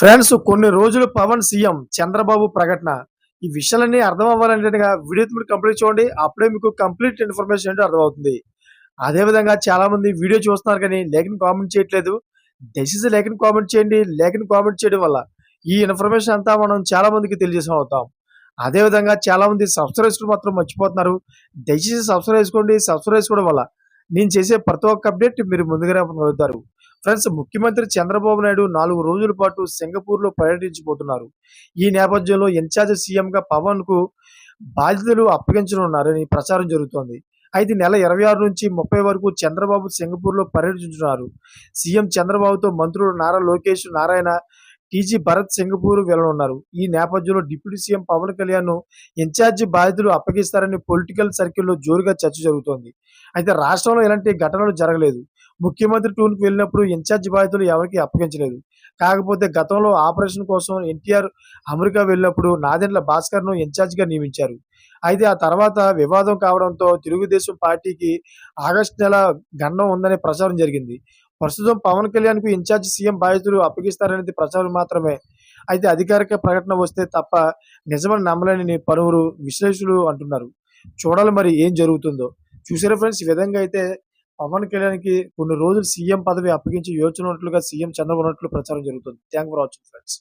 Friends కొన్ని రోజులు Pawan CM Chandrababu ప్రకటన. ఈ విషయాలన్నీ అర్థం అవ్వాలంటే వీడియో మీరు కంప్లీట్ చూడండి. అప్పుడే మీకు కంప్లీట్ ఇన్ఫర్మేషన్ ఏంటో అర్థమవుతుంది. అదేవిధంగా చాలా మంది వీడియో చూస్తున్నారు కానీ లేఖని కామెంట్ చేయట్లేదు. దయచేసి లేఖని కామెంట్ చేయండి. లేఖని కామెంట్ చేయడం వల్ల ఈ ఇన్ఫర్మేషన్ అంతా మనం చాలా మందికి తెలియజేసం అవుతాం. అదేవిధంగా చాలా మంది సబ్స్క్రైబ్ మాత్రం మర్చిపోతున్నారు. దయచేసి సబ్స్క్రైబ్ చేసుకోండి. సబ్స్క్రైబ్ చేసుకోవడం వల్ల నేను చేసే ప్రతి ఒక్క అప్డేట్ మీరు ముందుగానే పొందగలుగుతారు ఫ్రెండ్స్ ముఖ్యమంత్రి చంద్రబాబు నాయుడు నాలుగు రోజుల పాటు సింగపూర్లో పర్యటించబోతున్నారు. ఈ నేపథ్యంలో ఇన్ఛార్జ్ సీఎంగా పవన్కు బాధ్యతలు అప్పగించనున్నారని ప్రచారం జరుగుతోంది. అయితే నెల ఇరవై ఆరు నుంచి ముప్పై వరకు చంద్రబాబు సింగపూర్లో పర్యటించున్నారు సీఎం చంద్రబాబుతో మంత్రులు నారా లోకేష్ నారాయణ టీజీ భరత్ సింగపూర్ వెళ్ళనున్నారు ఈ నేపథ్యంలో deputy CM Pawan Kalyan incharge బాధ్యతలు అప్పగిస్తారని పొలిటికల్ సర్కిల్లో జోరుగా చర్చ జరుగుతోంది. అయితే రాష్ట్రంలో ఎలాంటి ఘటనలు జరగలేదు. ముఖ్యమంత్రి టూర్కి వెళ్ళినప్పుడు ఇన్ఛార్జి బాధ్యతలు ఎవరికి అప్పగించలేదు. కాకపోతే గతంలో ఆపరేషన్ కోసం ఎన్టీఆర్ అమెరికా వెళ్ళినప్పుడు నాదెండ్ల భాస్కర్ను నియమించారు. అయితే ఆ తర్వాత వివాదం కావడంతో తెలుగుదేశం పార్టీకి ఆగస్టు నెల గండం ఉందనే ప్రచారం జరిగింది. ప్రస్తుతం పవన్ కళ్యాణ్కు ఇన్ఛార్జ్ సీఎం బాధ్యతలు అప్పగిస్తారనేది ప్రచారం మాత్రమే. అయితే అధికారిక ప్రకటన వస్తే తప్ప నిజమని నమ్మలేని పలువురు విశ్లేషకులు అంటున్నారు. చూడాలి మరి ఏం జరుగుతుందో. చూసారా ఫ్రెండ్స్ ఈ విధంగా అయితే పవన్ కళ్యాణ్కి కొన్ని రోజులు సీఎం పదవి అప్పగించి యోచన ఉన్నట్లుగా సీఎం చంద్రబాబు ఉన్నట్లు ప్రచారం జరుగుతుంది. Thank for watching friends.